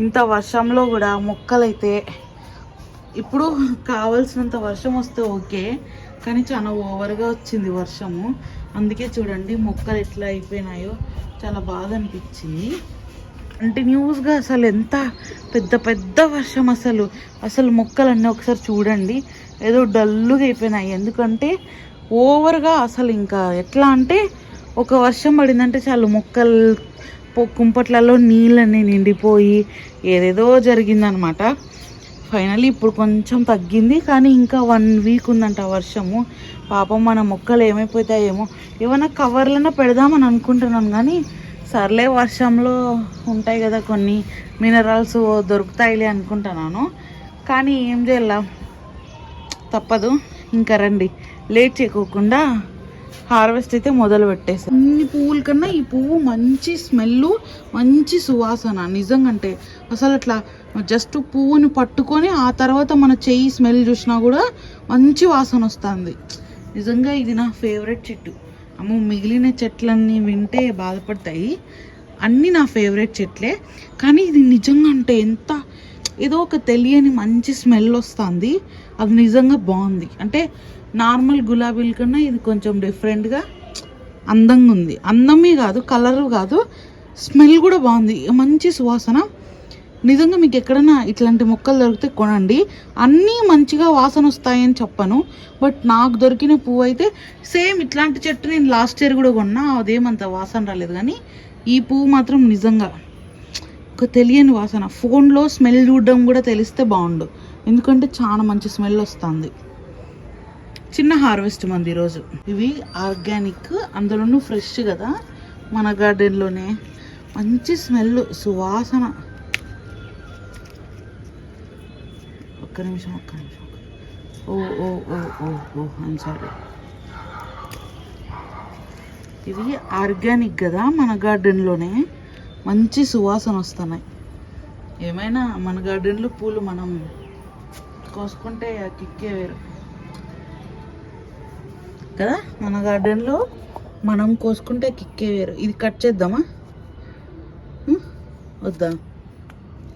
ఇంత వర్షంలో కూడా మొక్కలైతే ఇప్పుడు కావాల్సినంత వర్షం వస్తే ఓకే కానీ చాలా ఓవర్గా వచ్చింది వర్షము. అందుకే చూడండి మొక్కలు ఎట్లా అయిపోయినాయో చాలా బాధ అనిపించింది. కంటిన్యూస్గా అసలు ఎంత పెద్ద పెద్ద వర్షం అసలు అసలు మొక్కలన్నీ ఒకసారి చూడండి. ఏదో డల్లుగా అయిపోయినాయి. ఎందుకంటే ఓవర్గా అసలు ఇంకా ఎట్లా అంటే ఒక వర్షం పడిందంటే చాలు మొక్కలు కుంపట్లలో నీళ్ళన్నీ నిండిపోయి ఏదేదో జరిగిందనమాట. ఫైనల్లీ ఇప్పుడు కొంచెం తగ్గింది కానీ ఇంకా వన్ వీక్ ఉందంట వర్షము. పాపం మన మొక్కలు ఏమైపోతాయేమో. ఏమైనా కవర్లన్నా పెడదామని అనుకుంటున్నాను కానీ సర్లే వర్షంలో ఉంటాయి కదా కొన్ని మినరల్స్ దొరుకుతాయిలే అనుకుంటున్నాను. కానీ ఏం చేయాల? తప్పదు. ఇంకా రండి. లేట్ చేయకోకుండా హార్వెస్ట్ అయితే మొదలు పెట్టేసి. అన్ని పువ్వుల కన్నా ఈ పువ్వు మంచి స్మెల్ మంచి సువాసన నిజంగా అంటే అసలు అట్లా జస్ట్ పువ్వుని పట్టుకొని ఆ తర్వాత మన చెయ్యి స్మెల్ చూసినా కూడా మంచి వాసన వస్తుంది. నిజంగా ఇది నా ఫేవరెట్ చెట్టు. అమ్మో మిగిలిన చెట్లన్నీ వింటే బాధపడతాయి. అన్నీ నా ఫేవరెట్ చెట్లే. కానీ ఇది నిజంగా అంటే ఎంత ఏదో ఒక తెలియని మంచి స్మెల్ వస్తుంది. అది నిజంగా బాగుంది. అంటే నార్మల్ గులాబీల కన్నా ఇది కొంచెం డిఫరెంట్గా అందంగా ఉంది. అందమే కాదు కలర్ కాదు స్మెల్ కూడా బాగుంది. మంచి సువాసన. నిజంగా మీకు ఎక్కడైనా ఇట్లాంటి మొక్కలు దొరికితే కొనండి. అన్నీ మంచిగా వాసన వస్తాయని చెప్పను. బట్ నాకు దొరికిన పువ్వు అయితే సేమ్ ఇట్లాంటి చెట్టు నేను లాస్ట్ ఇయర్ కూడా కొన్నా అదేమంత వాసన రాలేదు. కానీ ఈ పువ్వు మాత్రం నిజంగా ఒక తెలియని వాసన. ఫోన్లో స్మెల్ చూడడం కూడా తెలిస్తే బాగుండు. ఎందుకంటే చాలా మంచి స్మెల్ వస్తుంది. చిన్న హార్వెస్ట్ మంది ఈరోజు ఇవి ఆర్గానిక్ అందులోనూ ఫ్రెష్ కదా. మన గార్డెన్లోనే. మంచి స్మెల్ సువాసన. ఒక్క నిమిషం ఒక్క నిమిషం. ఓ ఓ ఓ ఓ ఓ ఐమ్ సారీ ఇవి ఆర్గానిక్ కదా మన గార్డెన్లోనే. మంచి సువాసన వస్తున్నాయి. ఏమైనా మన గార్డెన్లో పూలు మనం కోసుకుంటే ఆ కిక్కే వేరు. కదా? మన గార్డెన్లో మనం కోసుకుంటే కిక్కే వేరు. ఇది కట్ చేద్దామా? వద్దా?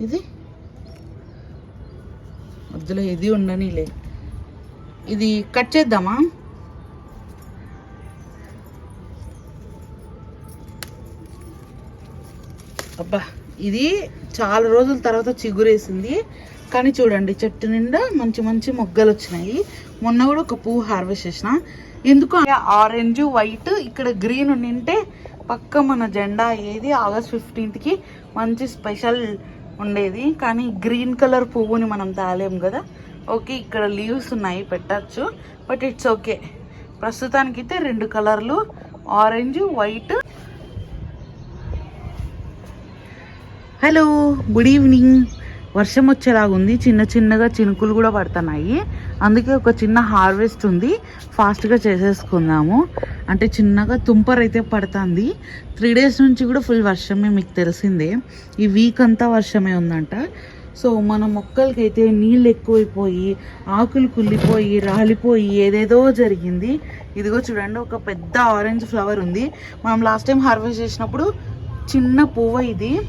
ఇది? వద్దులే ఇది ఉండనిలే. ఇది కట్ చేద్దామా? అబ్బా ఇది చాలా రోజుల తర్వాత చిగురేసింది. కానీ చూడండి చెట్టు నిండా మంచి మంచి మొగ్గలు వచ్చినాయి మొన్న కూడా ఒక పువ్వు హార్వెస్ట్ చేసిన. ఎందుకు ఆరెంజ్ వైట్ ఇక్కడ గ్రీన్ ఉండింటే పక్క మన జెండా ఏది ఆగస్ట్ ఫిఫ్టీన్త్కి మంచి స్పెషల్ ఉండేది. కానీ గ్రీన్ కలర్ పువ్వుని మనం తాలేం కదా. ఓకే ఇక్కడ లీవ్స్ ఉన్నాయి పెట్టచ్చు. But it's okay. ప్రస్తుతానికైతే రెండు కలర్లు orange white. Hello good evening. వర్షం వచ్చేలాగా ఉంది చిన్న చిన్నగా చినుకులు కూడా పడుతున్నాయి. అందుకే ఒక చిన్న హార్వెస్ట్ ఉంది. ఫాస్ట్గా చేసేసుకుందాము. అంటే చిన్నగా తుంపర్ అయితే పడుతుంది. త్రీ డేస్ నుంచి కూడా ఫుల్ వర్షమే మీకు తెలిసిందే. ఈ వీక్ అంతా వర్షమే ఉందంట. సో మన మొక్కలకైతే నీళ్ళు ఎక్కువైపోయి ఆకులు కుళ్ళిపోయి రాలిపోయి ఏదేదో జరిగింది. ఇదిగో చూడండి ఒక పెద్ద ఆరెంజ్ ఫ్లవర్ ఉంది. మనం లాస్ట్ టైం హార్వెస్ట్ చేసినప్పుడు చిన్న పువ్వు ఇది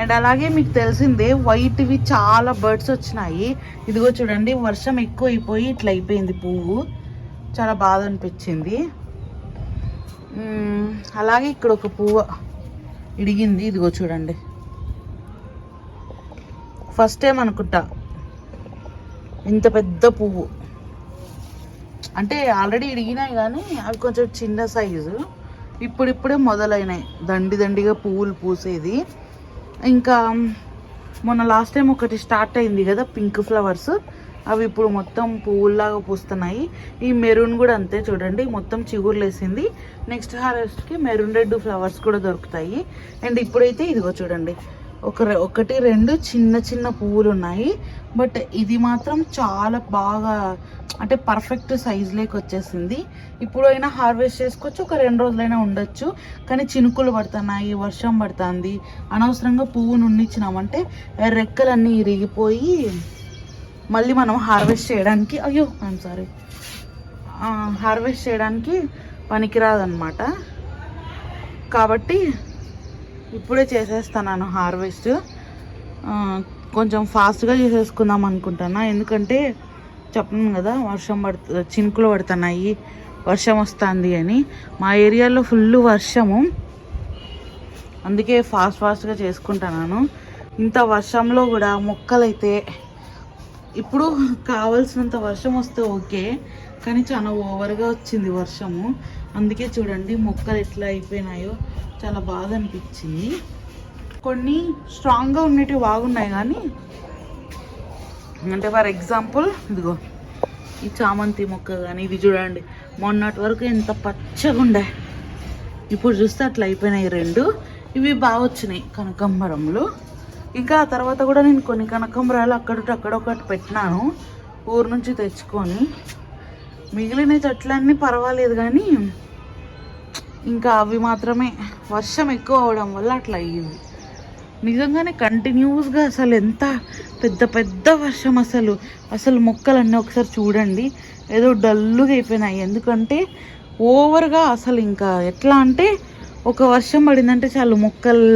అండ్ అలాగే మీకు తెలిసిందే వైట్వి చాలా బర్డ్స్ వచ్చినాయి. ఇదిగో చూడండి వర్షం ఎక్కువ అయిపోయి ఇట్లా అయిపోయింది పువ్వు. చాలా బాధ అనిపించింది. అలాగే ఇక్కడ ఒక పువ్వు ఇడిగింది. ఇదిగో చూడండి. ఫస్ట్ టైం అనుకుంటా. ఇంత పెద్ద పువ్వు. అంటే ఆల్రెడీ ఇడిగినాయి కానీ అవి కొంచెం చిన్న సైజు ఇప్పుడిప్పుడే మొదలైనాయి. దండి దండిగా పువ్వులు పూసేది. ఇంకా మొన్న లాస్ట్ టైం ఒకటి స్టార్ట్ అయింది కదా పింక్ ఫ్లవర్స్ అవి ఇప్పుడు మొత్తం పువ్వుల్లాగా పూస్తున్నాయి. ఈ మెరూన్ కూడా అంతే చూడండి మొత్తం చిగురులేసింది. నెక్స్ట్ హార్వెస్ట్కి మెరూన్ రెడ్ ఫ్లవర్స్ కూడా దొరుకుతాయి. అండ్ ఇప్పుడైతే ఇదిగో చూడండి ఒక ఒకటి రెండు చిన్న చిన్న పువ్వులు ఉన్నాయి బట్ ఇది మాత్రం చాలా బాగా అంటే పర్ఫెక్ట్ సైజులోకి వచ్చేసింది. ఇప్పుడు అయినా హార్వెస్ట్ చేసుకోవచ్చు ఒక రెండు రోజులైనా ఉండొచ్చు. కానీ చినుకులు పడుతున్నాయి వర్షం పడుతుంది. అనవసరంగా పువ్వు నుండిచ్చినామంటే రెక్కలన్నీ ఇరిగిపోయి మళ్ళీ మనం హార్వెస్ట్ చేయడానికి అయ్యో ఐమ్ సారీ హార్వెస్ట్ చేయడానికి పనికిరాదనమాట కాబట్టి ఇప్పుడే చేసేస్తాను హార్వెస్ట్. కొంచెం ఫాస్ట్గా చేసేసుకుందాం అనుకుంటున్నా ఎందుకంటే చెప్పను కదా వర్షం పడుతు చినుకులు పడుతున్నాయి వర్షం వస్తుంది అని. మా ఏరియాలో ఫుల్ వర్షము. అందుకే ఫాస్ట్ ఫాస్ట్గా చేసుకుంటున్నాను ఇంత వర్షంలో కూడా మొక్కలైతే ఇప్పుడు కావాల్సినంత వర్షం వస్తే ఓకే కానీ చాలా ఓవర్గా వచ్చింది వర్షము. అందుకే చూడండి మొక్కలు ఎట్లా అయిపోయినాయో చాలా బాధ అనిపించింది. కొన్ని స్ట్రాంగ్గా ఉండేవి బాగున్నాయి కానీ అంటే ఫర్ ఎగ్జాంపుల్ ఇదిగో ఈ చామంతి మొక్క కానీ ఇది చూడండి మొన్నటి వరకు ఎంత పచ్చగా ఉండే. ఇప్పుడు చూస్తే అట్లా అయిపోయినాయి రెండు. ఇవి బాగా వచ్చినాయి కనకాంబరంలో. ఇంకా ఆ తర్వాత కూడా నేను కొన్ని కనకాంబరాలు అక్కడ అక్కడ ఒకటి పెట్టినాను ఊరు నుంచి తెచ్చుకొని. మిగిలిన చెట్లన్నీ పర్వాలేదు కానీ ఇంకా అవి మాత్రమే. వర్షం ఎక్కువ అవడం వల్ల అట్లా అయ్యింది. నిజంగానే కంటిన్యూస్గా అసలు ఎంత పెద్ద పెద్ద వర్షం అసలు. అసలు మొక్కలన్నీ ఒకసారి చూడండి. ఏదో డల్లుగా అయిపోయినాయి. ఎందుకంటే ఓవర్గా అసలు ఇంకా ఎట్లా అంటే ఒక వర్షం పడిందంటే చాలు మొక్కలు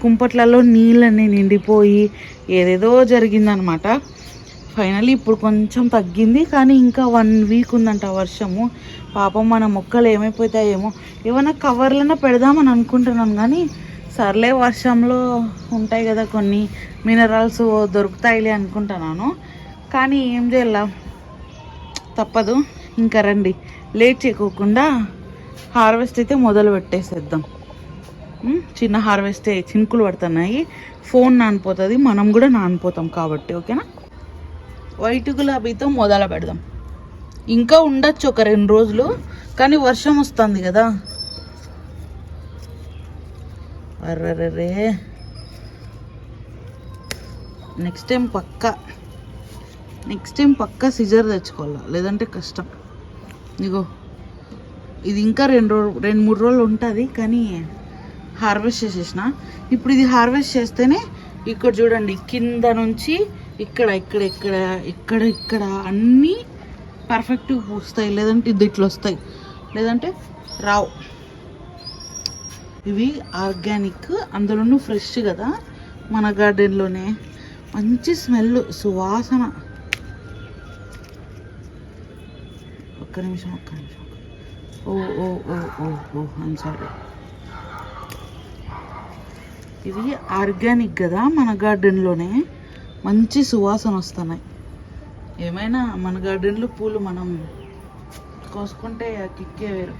కుంపట్లలో నీళ్ళన్నీ నిండిపోయి ఏదేదో జరిగిందనమాట. ఫైనలీ ఇప్పుడు కొంచెం తగ్గింది కానీ ఇంకా వన్ వీక్ ఉందంట వర్షము. పాపం మన మొక్కలు ఏమైపోతాయేమో. ఏమైనా కవర్లన్నా పెడదామని అనుకుంటున్నాను కానీ సర్లే వర్షంలో ఉంటాయి కదా కొన్ని మినరల్స్ దొరుకుతాయిలే అనుకుంటున్నాను. కానీ ఏం చేయాల? తప్పదు. ఇంకా రండి. లేట్ చేయకోకుండా హార్వెస్ట్ అయితే మొదలు పెట్టేసేద్దాం. చిన్న హార్వెస్టే చినుకులు పడుతున్నాయి. ఫోన్ నానిపోతుంది మనం కూడా నానిపోతాం కాబట్టి ఓకేనా? వైట్ గులాబీతో మొదలు పెడదాం. ఇంకా ఉండొచ్చు ఒక రెండు రోజులు కానీ వర్షం వస్తుంది కదా. అర్రరే నెక్స్ట్ టైం పక్క. నెక్స్ట్ టైం పక్క సిజర్ తెచ్చుకోవాలా? లేదంటే కష్టం. ఇగో ఇది ఇంకా రెండు రో- రెండు మూడు రోజులు ఉంటుంది కానీ హార్వెస్ట్ చేసేసిన. ఇప్పుడు ఇది హార్వెస్ట్ చేస్తేనే ఇక్కడ చూడండి కింద నుంచి ఇక్కడ ఇక్కడ ఇక్కడ ఇక్కడ ఇక్కడ అన్నీ పర్ఫెక్ట్గా పూస్తాయి. లేదంటే ఇది ఇట్లా వస్తాయి. లేదంటే రావు. ఇవి ఆర్గానిక్ అందులోనూ ఫ్రెష్ కదా మన గార్డెన్లోనే. మంచి స్మెల్ సువాసన. ఒక్క నిమిషం ఒక్క నిమిషం. ఓ ఓ ఓ ఓ ఓ ఐమ్ సారీ ఇవి ఆర్గానిక్ కదా మన గార్డెన్లోనే. మంచి సువాసన వస్తున్నాయి. ఏమైనా మన గార్డెన్లో పూలు మనం కోసుకుంటే ఆ కిక్కే వేరు.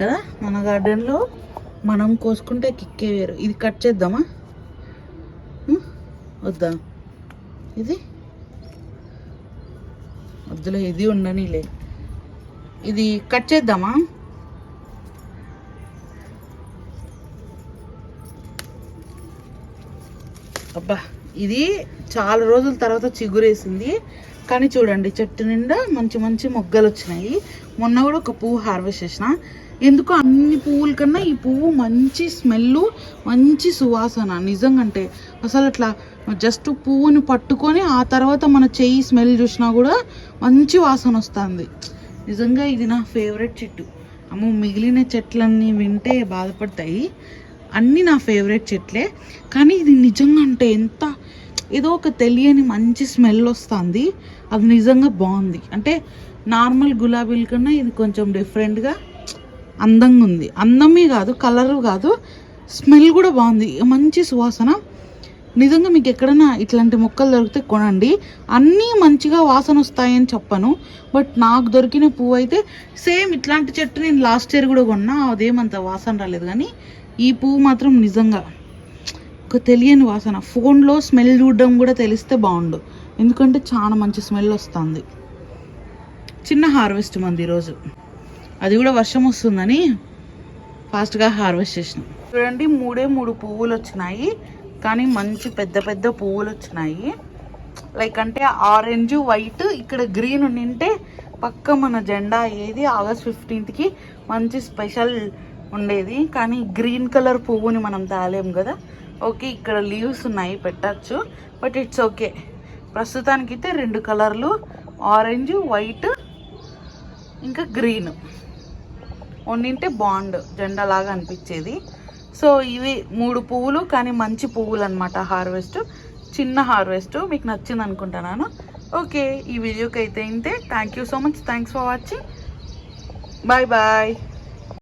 కదా? మన గార్డెన్లో మనం కోసుకుంటే కిక్కే వేరు. ఇది కట్ చేద్దామా? వద్దా? ఇది? వద్దులే ఇది ఉండనిలే. ఇది కట్ చేద్దామా? అబ్బా ఇది చాలా రోజుల తర్వాత చిగురేసింది. కానీ చూడండి చెట్టు నిండా మంచి మంచి మొగ్గలు వచ్చినాయి మొన్న కూడా ఒక పువ్వు హార్వెస్ట్ చేసిన. ఎందుకో అన్ని పువ్వుల కన్నా ఈ పువ్వు మంచి స్మెల్ మంచి సువాసన. నిజంగా అంటే అసలు అట్లా జస్ట్ పువ్వుని పట్టుకొని ఆ తర్వాత మన చెయ్యి స్మెల్ చూసినా కూడా మంచి వాసన వస్తుంది. నిజంగా ఇది నా ఫేవరెట్ చెట్టు. అమ్మో మిగిలిన చెట్లన్నీ వింటే బాధపడతాయి. అన్నీ నా ఫేవరెట్ చెట్లే. కానీ ఇది నిజంగా అంటే ఎంత ఏదో ఒక తెలియని మంచి స్మెల్ వస్తుంది. అది నిజంగా బాగుంది. అంటే నార్మల్ గులాబీల కన్నా ఇది కొంచెం డిఫరెంట్గా అందంగా ఉంది. అందమే కాదు కలర్ కాదు. స్మెల్ కూడా బాగుంది. మంచి సువాసన. నిజంగా మీకు ఎక్కడైనా ఇట్లాంటి మొక్కలు దొరికితే కొనండి. అన్నీ మంచిగా వాసన వస్తాయని చెప్పను. బట్ నాకు దొరికిన పువ్వు అయితే సేమ్ ఇట్లాంటి చెట్టు నేను లాస్ట్ ఇయర్ కూడా కొన్నా. అదేమంత వాసన రాలేదు. కానీ ఈ పువ్వు మాత్రం నిజంగా ఒక తెలియని వాసన. ఫోన్లో స్మెల్ చూడడం కూడా తెలిస్తే బాగుండు. ఎందుకంటే చాలా మంచి స్మెల్ వస్తుంది. చిన్న హార్వెస్ట్ మంది ఈరోజు. అది కూడా వర్షం వస్తుందని ఫాస్ట్గా హార్వెస్ట్ చేసినాం. చూడండి మూడే మూడు పువ్వులు వచ్చినాయి. కానీ మంచి పెద్ద పెద్ద పువ్వులు వచ్చినాయి. లైక్ అంటే ఆరెంజ్ వైట్ ఇక్కడ గ్రీన్ నింటే పక్క మన జెండా ఏది? ఆగస్ట్ ఫిఫ్టీన్త్కి మంచి స్పెషల్ ఉండేది. కానీ గ్రీన్ కలర్ పువ్వుని మనం తాలేం కదా. ఓకే ఇక్కడ లీవ్స్ ఉన్నాయి పెట్టచ్చు. But it's okay. ప్రస్తుతానికైతే రెండు కలర్లు. ఆరెంజ్ వైట్ ఇంకా గ్రీన్. వండింటే బాండ్ జెండా లాగా అనిపించేది. సో ఇవి మూడు పువ్వులు కానీ మంచి పువ్వులు అనమాట హార్వెస్ట్. చిన్న హార్వెస్ట్. మీకు నచ్చింది అనుకుంటున్నాను. ఓకే ఈ వీడియోకి అయితే ఇంతే. Thank you so much thanks for watching bye bye